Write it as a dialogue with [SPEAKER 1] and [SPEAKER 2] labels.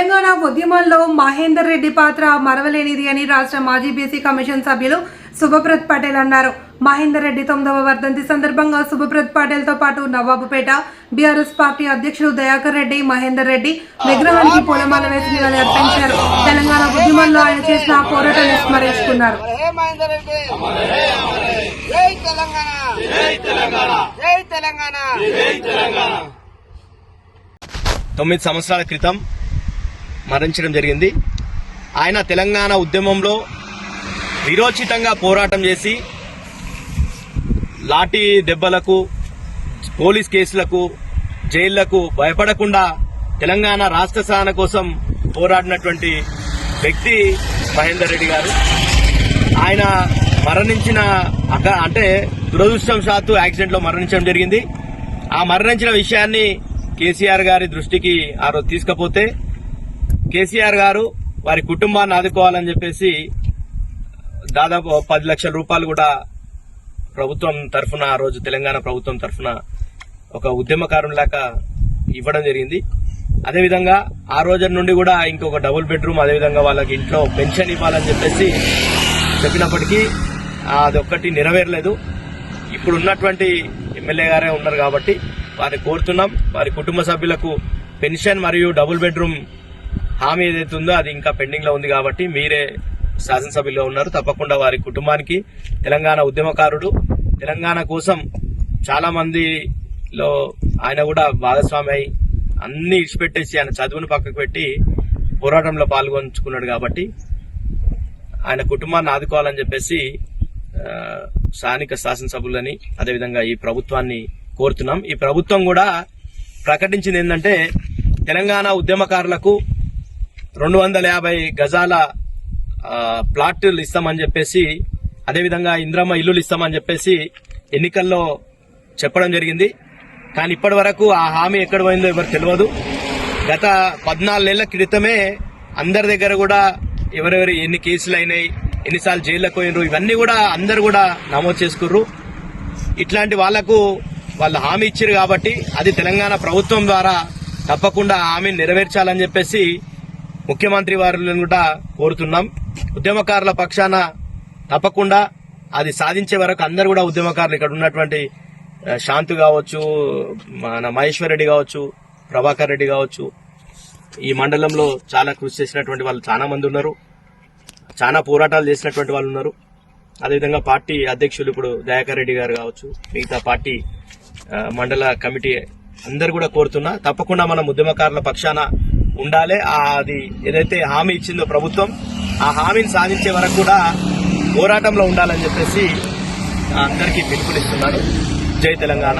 [SPEAKER 1] ఉద్యమంలో మహేందర్ రెడ్డి పాత్ర మరవలేనిది అని రాష్ట్ర మాజీ బీసీ కమిషన్ సభ్యులు శుభప్రత్ పటేల్ అన్నారు. మహేందర్ రెడ్డి తొమ్మిదవ వర్ధంతి సందర్భంగా శుభప్రత్ పటేల్తో పాటు నవాబుపేట బీఆర్ఎస్ పార్టీ అధ్యక్షుడు దయాకర్ రెడ్డి మహేందర్ రెడ్డి విగ్రహానికి పూలమాల వేసి నివాళి అర్పించారు. తెలంగాణ ఉద్యమంలో ఆయన చేసిన పోరాటాన్ని స్మరించుకున్నారు.
[SPEAKER 2] హే మహేందర్ రెడ్డి. జై తెలంగాణ. జై తెలంగాణ. జై తెలంగాణ.
[SPEAKER 3] తొమ్మిది సంవత్సరాల క్రితం మరణించడం జరిగింది. ఆయన తెలంగాణ ఉద్యమంలో విరోచితంగా పోరాటం చేసి లాఠీ దెబ్బలకు పోలీస్ కేసులకు జైళ్ళకు భయపడకుండా తెలంగాణ రాష్ట్ర సాధన కోసం పోరాడినటువంటి వ్యక్తి మహేందర్ రెడ్డి గారు. ఆయన మరణించిన అంటే దురదృష్టవశాత్తు యాక్సిడెంట్ యాక్సిడెంట్లో మరణించడం జరిగింది. ఆ మరణించిన విషయాన్ని కేసీఆర్ గారి దృష్టికి ఆ రోజు తీసుకపోతే కేసీఆర్ గారు వారి కుటుంబాన్ని ఆదుకోవాలని చెప్పేసి దాదాపు పది లక్షల రూపాయలు కూడా ప్రభుత్వం తరఫున ఆ రోజు తెలంగాణ ప్రభుత్వం తరఫున ఒక ఉద్యమకారునిలాగా ఇవ్వడం జరిగింది. అదేవిధంగా ఆ రోజు నుండి కూడా ఇంకొక డబుల్ బెడ్రూమ్ అదేవిధంగా వాళ్ళకి ఇంట్లో పెన్షన్ ఇవ్వాలని చెప్పేసి చెప్పినప్పటికీ అదొక్కటి నెరవేరలేదు. ఇప్పుడు ఉన్నటువంటి ఎమ్మెల్యే గారే ఉన్నారు కాబట్టి వారిని కోరుతున్నాం. వారి కుటుంబ సభ్యులకు పెన్షన్ మరియు డబుల్ బెడ్రూమ్ హామీ ఏదైతే ఉందో అది ఇంకా పెండింగ్లో ఉంది కాబట్టి మీరే శాసనసభ్యులుగా ఉన్నారు. తప్పకుండా వారి కుటుంబానికి తెలంగాణ ఉద్యమకారుడు తెలంగాణ కోసం చాలా మందిలో ఆయన కూడా భాగస్వామి అయి అన్ని ఇచ్చిపెట్టేసి ఆయన చదువును పక్కకు పెట్టి పోరాటంలో పాల్గొంచుకున్నాడు కాబట్టి ఆయన కుటుంబాన్ని ఆదుకోవాలని చెప్పేసి స్థానిక శాసనసభ్యులని అదేవిధంగా ఈ ప్రభుత్వాన్ని కోరుతున్నాం. ఈ ప్రభుత్వం కూడా ప్రకటించింది ఏంటంటే తెలంగాణ ఉద్యమకారులకు రెండు వందల యాభై గజాల ప్లాట్లు ఇస్తామని చెప్పేసి అదేవిధంగా ఇంద్రమ్మ ఇల్లులు ఇస్తామని చెప్పేసి ఎన్నికల్లో చెప్పడం జరిగింది. కానీ ఇప్పటి వరకు ఆ హామీ ఎక్కడ పోయిందో ఎవరు తెలియదు గత పద్నాలుగు నెలల క్రితమే అందరి దగ్గర కూడా ఎవరెవరు ఎన్ని కేసులు అయినాయి ఎన్నిసార్లు జైల్లోకి పోయినరు ఇవన్నీ కూడా అందరు కూడా నమోదు చేసుకుర్రు. ఇట్లాంటి వాళ్ళకు వాళ్ళు హామీ ఇచ్చారు కాబట్టి అది తెలంగాణ ప్రభుత్వం ద్వారా తప్పకుండా హామీని నెరవేర్చాలని చెప్పేసి ముఖ్యమంత్రి వారిని కూడా కోరుతున్నాం. ఉద్యమకారుల పక్షాన తప్పకుండా అది సాధించే వరకు అందరు కూడా ఉద్యమకారులు ఇక్కడ ఉన్నటువంటి శాంతి శాంతు కావచ్చు మన మహేశ్వర్ రెడ్డి కావచ్చు ప్రభాకర్ రెడ్డి కావచ్చు ఈ మండలంలో చాలా కృషి చేసినటువంటి వాళ్ళు చాలా మంది ఉన్నారు. చాలా పోరాటాలు చేసినటువంటి వాళ్ళు ఉన్నారు. అదేవిధంగా పార్టీ అధ్యక్షులు ఇప్పుడు దయాకర్ రెడ్డి గారు కావచ్చు మిగతా పార్టీ మండల కమిటీ అందరు కూడా కోరుతున్నా. తప్పకుండా మనం ఉద్యమకారుల పక్షాన ఉండాలి. అది ఏదైతే హామీ ఇచ్చిందో ప్రభుత్వం ఆ హామీని సాధించే వరకు కూడా పోరాటంలో ఉండాలని చెప్పేసి అందరికీ పిలుపునిస్తున్నాను. జై తెలంగాణ.